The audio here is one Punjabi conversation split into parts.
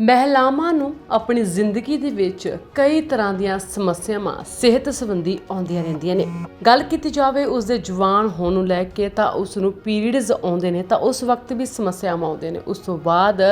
ਮਹਿਲਾਵਾਂ ਨੂੰ ਆਪਣੀ ਜ਼ਿੰਦਗੀ ਦੇ ਵਿੱਚ ਕਈ ਤਰ੍ਹਾਂ ਦੀਆਂ ਸਮੱਸਿਆਵਾਂ ਸਿਹਤ ਸੰਬੰਧੀ ਆਉਂਦੀਆਂ ਰਹਿੰਦੀਆਂ ਨੇ। ਗੱਲ ਕੀਤੀ ਜਾਵੇ ਉਸ ਦੇ ਜਵਾਨ ਹੋਣ ਨੂੰ ਲੈ ਕੇ ਤਾਂ ਉਸ ਨੂੰ ਪੀਰੀਅਡਸ ਆਉਂਦੇ ਨੇ ਤਾਂ ਉਸ ਵਕਤ ਵੀ ਸਮੱਸਿਆਵਾਂ ਆਉਂਦੀਆਂ ਨੇ। ਉਸ ਤੋਂ ਬਾਅਦ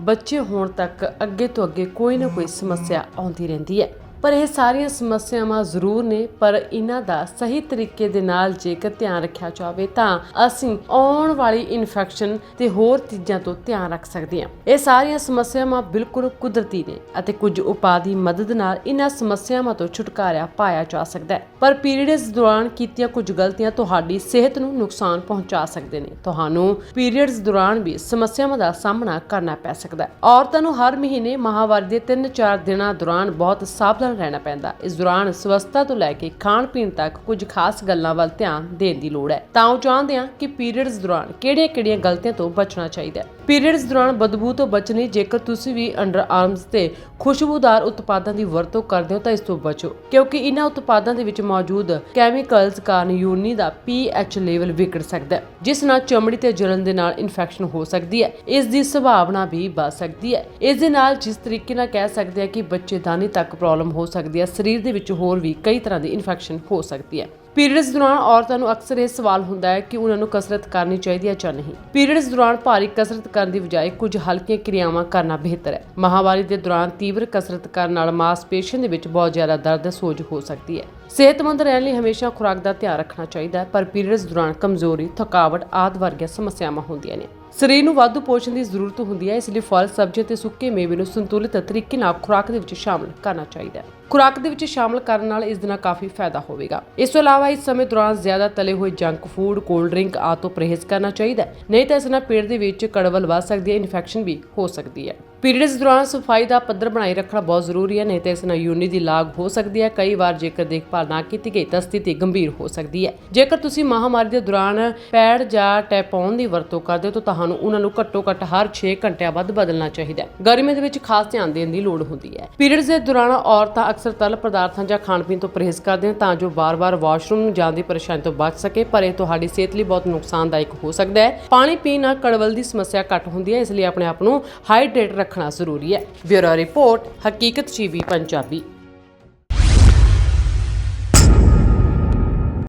ਬੱਚੇ ਹੋਣ ਤੱਕ ਅੱਗੇ ਤੋਂ ਅੱਗੇ ਕੋਈ ਨਾ ਕੋਈ ਸਮੱਸਿਆ ਆਉਂਦੀ ਰਹਿੰਦੀ ਹੈ। ਪਰ ਇਹ ਸਾਰੀਆਂ ਸਮੱਸਿਆਵਾਂ ਜ਼ਰੂਰ ਨੇ, ਪਰ ਇਹਨਾਂ ਦਾ ਸਹੀ ਤਰੀਕੇ ਦੇ ਨਾਲ ਜੇਕਰ ਧਿਆਨ ਰੱਖਿਆ ਜਾਵੇ ਤਾਂ ਅਸੀਂ ਆਉਣ ਵਾਲੀ ਇਨਫੈਕਸ਼ਨ ਤੇ ਹੋਰ ਚੀਜ਼ਾਂ ਤੋਂ ਧਿਆਨ ਰੱਖ ਸਕਦੇ ਹਾਂ। ਇਹ ਸਾਰੀਆਂ ਸਮੱਸਿਆਵਾਂ ਬਿਲਕੁਲ ਕੁਦਰਤੀ ਨੇ ਅਤੇ ਕੁਝ ਉਪਾਅ ਦੀ ਮਦਦ ਨਾਲ ਇਹਨਾਂ ਸਮੱਸਿਆਵਾਂ ਤੋਂ ਛੁਟਕਾਰਾ ਪਾਇਆ ਜਾ ਸਕਦਾ ਹੈ। ਪਰ ਪੀਰੀਅਡਸ ਦੌਰਾਨ ਕੀਤੀਆਂ ਕੁਝ ਗਲਤੀਆਂ ਤੁਹਾਡੀ ਸਿਹਤ ਨੂੰ ਨੁਕਸਾਨ ਪਹੁੰਚਾ ਸਕਦੇ ਨੇ। ਤੁਹਾਨੂੰ ਪੀਰੀਅਡਸ ਦੌਰਾਨ ਵੀ ਸਮੱਸਿਆਵਾਂ ਦਾ ਸਾਹਮਣਾ ਕਰਨਾ ਪੈ ਸਕਦਾ ਹੈ। ਔਰਤਾਂ ਨੂੰ ਹਰ ਮਹੀਨੇ ਮਾਹਵਾਰੀ ਦੇ 3-4 ਦਿਨਾਂ ਦੌਰਾਨ ਬਹੁਤ ਸਾਵਧਾਨ ਰਹਿਣਾ ਪੈਂਦਾ। ਇਸ ਦੌਰਾਨ ਸਵਸਥਤਾ ਤੋਂ ਲੈ ਕੇ ਖਾਣ ਪੀਣ ਤੱਕ ਕੁਝ ਖਾਸ ਗੱਲਾਂ ਵੱਲ ਧਿਆਨ ਦੇਣ ਦੀ ਲੋੜ ਹੈ। ਤਾਂ ਉਹ ਚਾਹੁੰਦੇ ਹਾਂ ਕਿ ਪੀਰੀਅਡਸ ਦੌਰਾਨ ਕਿਹੜੀਆਂ-ਕਿਹੜੀਆਂ ਗਲਤੀਆਂ ਤੋਂ ਬਚਣਾ ਚਾਹੀਦਾ ਹੈ। ਪੀਰੀਅਡਸ ਦੌਰਾਨ ਬਦਬੂ ਤੋਂ ਬਚਣੀ, ਜੇਕਰ ਤੁਸੀਂ ਵੀ ਅੰਡਰ ਆਰਮਸ ਤੇ ਖੁਸ਼ਬੂਦਾਰ ਉਤਪਾਦਾਂ ਦੀ ਵਰਤੋਂ ਕਰਦੇ ਹੋ ਤਾਂ ਇਸ ਤੋਂ ਬਚੋ। ਕਿਉਂਕਿ ਇਹਨਾਂ ਉਤਪਾਦਾਂ ਦੇ ਵਿੱਚ ਮੌਜੂਦ ਕੈਮੀਕਲਸ ਕਾਰਨ ਯੂਨੀ ਦਾ ਪੀਐਚ ਲੈਵਲ ਵਿਗੜ ਸਕਦਾ ਹੈ, ਜਿਸ ਨਾਲ ਚਮੜੀ ਤੇ ਜਲਣ ਦੇ ਨਾਲ ਇਨਫੈਕਸ਼ਨ ਹੋ ਸਕਦੀ ਹੈ। ਇਸ ਦੀ ਸੰਭਾਵਨਾ ਵੀ ਵੱਧ ਸਕਦੀ ਹੈ। ਇਸ ਦੇ ਨਾਲ ਜਿਸ ਤਰੀਕੇ ਨਾਲ ਕਹਿ ਸਕਦੇ ਆ ਕਿ ਬੱਚੇਦਾਨੀ ਤੱਕ ਪ੍ਰੋਬਲਮ ਹੋ ਸਕਦੀ ਹੈ, ਸਰੀਰ ਦੇ ਵਿੱਚ ਹੋਰ ਵੀ ਕਈ ਤਰ੍ਹਾਂ ਦੀ ਇਨਫੈਕਸ਼ਨ ਹੋ ਸਕਦੀ ਹੈ। ਪੀਰੀਅਡਸ ਦੌਰਾਨ ਔਰਤਾਂ ਨੂੰ ਅਕਸਰ ਇਹ ਸਵਾਲ ਹੁੰਦਾ ਹੈ ਕਿ ਉਹਨਾਂ ਨੂੰ ਕਸਰਤ ਕਰਨੀ ਚਾਹੀਦੀ ਹੈ ਜਾਂ ਨਹੀਂ। ਪੀਰੀਅਡਸ ਦੌਰਾਨ ਭਾਰੀ ਕਸਰਤ ਕਰਨ ਦੀ ਬਜਾਏ ਕੁਝ ਹਲਕੀਆਂ ਕਿਰਿਆਵਾਂ ਕਰਨਾ ਬਿਹਤਰ ਹੈ। ਮਹਾਵਾਰੀ ਦੇ ਦੌਰਾਨ ਤੀਵਰ ਕਸਰਤ ਕਰਨ ਨਾਲ ਮਾਸਪੇਸ਼ੀਆਂ ਦੇ ਵਿੱਚ ਬਹੁਤ ਜ਼ਿਆਦਾ ਦਰਦ ਸੋਜ ਹੋ ਸਕਦੀ ਹੈ। ਸਿਹਤਮੰਦ ਰਹਿਣ ਲਈ ਹਮੇਸ਼ਾ ਖੁਰਾਕ ਦਾ ਧਿਆਨ ਰੱਖਣਾ ਚਾਹੀਦਾ ਹੈ, ਪਰ ਪੀਰੀਅਡਸ ਦੌਰਾਨ ਕਮਜ਼ੋਰੀ, ਥਕਾਵਟ ਆਦਿ ਵਰਗੀਆਂ ਸਮੱਸਿਆਵਾਂ ਹੁੰਦੀਆਂ ਨੇ। ਸਰੀਰ ਨੂੰ ਵਾਧੂ ਪੋਸ਼ਣ ਦੀ ਜ਼ਰੂਰਤ ਹੁੰਦੀ ਹੈ, ਇਸ ਲਈ ਫਲ, ਸਬਜ਼ੀਆਂ ਤੇ ਸੁੱਕੇ ਮੇਵੇ ਨੂੰ ਸੰਤੁਲਿਤ ਤਰੀਕੇ ਨਾਲ ਖੁਰਾਕ ਦੇ ਵਿੱਚ ਸ਼ਾਮਲ ਕਰਨਾ ਚਾਹੀਦਾ ਹੈ। ਖੁਰਾਕ ਦੇ ਵਿੱਚ ਸ਼ਾਮਲ ਕਰਨ ਨਾਲ ਇਸ ਦੇ ਨਾਲ ਕਾਫੀ ਫਾਇਦਾ ਹੋਵੇਗਾ। ਇਸ ਤੋਂ ਇਲਾਵਾ ਇਸ ਸਮੇਂ ਦੌਰਾਨ ਜ਼ਿਆਦਾ ਤਲੇ ਹੋਏ ਜੰਕ ਫੂਡ, ਕੋਲਡ ਡਰਿੰਕ ਆਦਿ ਤੋਂ ਪਰਹੇਜ਼ ਕਰਨਾ ਚਾਹੀਦਾ ਹੈ। ਨਹੀਂ ਤਾਂ ਇਸ ਨਾਲ ਪੇਟ ਦੇ ਵਿੱਚ ਕੜਵਲ ਵੱਧ ਸਕਦੀ ਹੈ, ਇਨਫੈਕਸ਼ਨ ਵੀ ਹੋ ਸਕਦੀ ਹੈ। ਪੀਰੀਅਡਸ ਦੌਰਾਨ ਸਫ਼ਾਈ ਦਾ ਪੱਧਰ ਬਣਾਈ ਰੱਖਣਾ ਬਹੁਤ ਜ਼ਰੂਰੀ ਹੈ, ਨਹੀਂ ਤਾਂ ਇਸ ਨਾਲ ਯੂਨੀ ਦੀ ਲਾਗ ਹੋ ਸਕਦੀ ਹੈ। ਕਈ ਵਾਰ ਜੇਕਰ ਦੇਖਭਾਲ ਨਾ ਕੀਤੀ ਗਈ ਤਾਂ ਸਥਿਤੀ ਗੰਭੀਰ ਹੋ ਸਕਦੀ ਹੈ। ਜੇਕਰ ਤੁਸੀਂ ਮਹਾਮਾਰੀ ਦੇ ਦੌਰਾਨ ਪੈਡ ਜਾਂ ਟੈਪੌਨ ਦੀ ਵਰਤੋਂ ਕਰਦੇ ਹੋ ਤਾਂ ਤੁਹਾਨੂੰ ਉਹਨਾਂ ਨੂੰ ਘੱਟੋ ਘੱਟ ਹਰ 6 ਘੰਟਿਆਂ ਬਾਅਦ ਬਦਲਣਾ ਚਾਹੀਦਾ ਹੈ। ਗਰਮੀ ਦੇ ਵਿੱਚ ਖਾਸ ਧਿਆਨ ਦੇਣ ਦੀ ਲੋੜ ਹੁੰਦੀ ਹੈ। ਪੀਰੀਅਡਸ ਦੇ ਦੌਰਾਨ ਔਰਤਾਂ ਅਕਸਰ ਤਰਲ ਪਦਾਰਥਾਂ ਜਾਂ ਖਾਣ ਪੀਣ ਤੋਂ ਪਰਹੇਜ਼ ਕਰਦੇ ਹਨ ਤਾਂ ਜੋ ਵਾਰ-ਵਾਰ ਵਾਸ਼ਰੂਮ ਨੂੰ ਜਾਣ ਦੀ ਪਰੇਸ਼ਾਨੀ ਤੋਂ ਬਚ ਸਕੇ, ਪਰ ਇਹ ਤੁਹਾਡੀ ਸਿਹਤ ਲਈ ਬਹੁਤ ਨੁਕਸਾਨਦਾਇਕ ਹੋ ਸਕਦਾ ਹੈ। ਪਾਣੀ ਪੀਣ ਨਾਲ ਕੜਵਲ ਦੀ ਸਮੱਸਿਆ ਘੱਟ ਹੁੰਦੀ ਹੈ, ਇਸ ਲਈ ਆਪਣੇ ਆਪ ਨੂੰ ਹਾਈਡਰੇਟ ਰੱਖ ਰੱਖਣਾ ਜ਼ਰੂਰੀ ਹੈ। Bureau report Haqiqat TV Punjabi.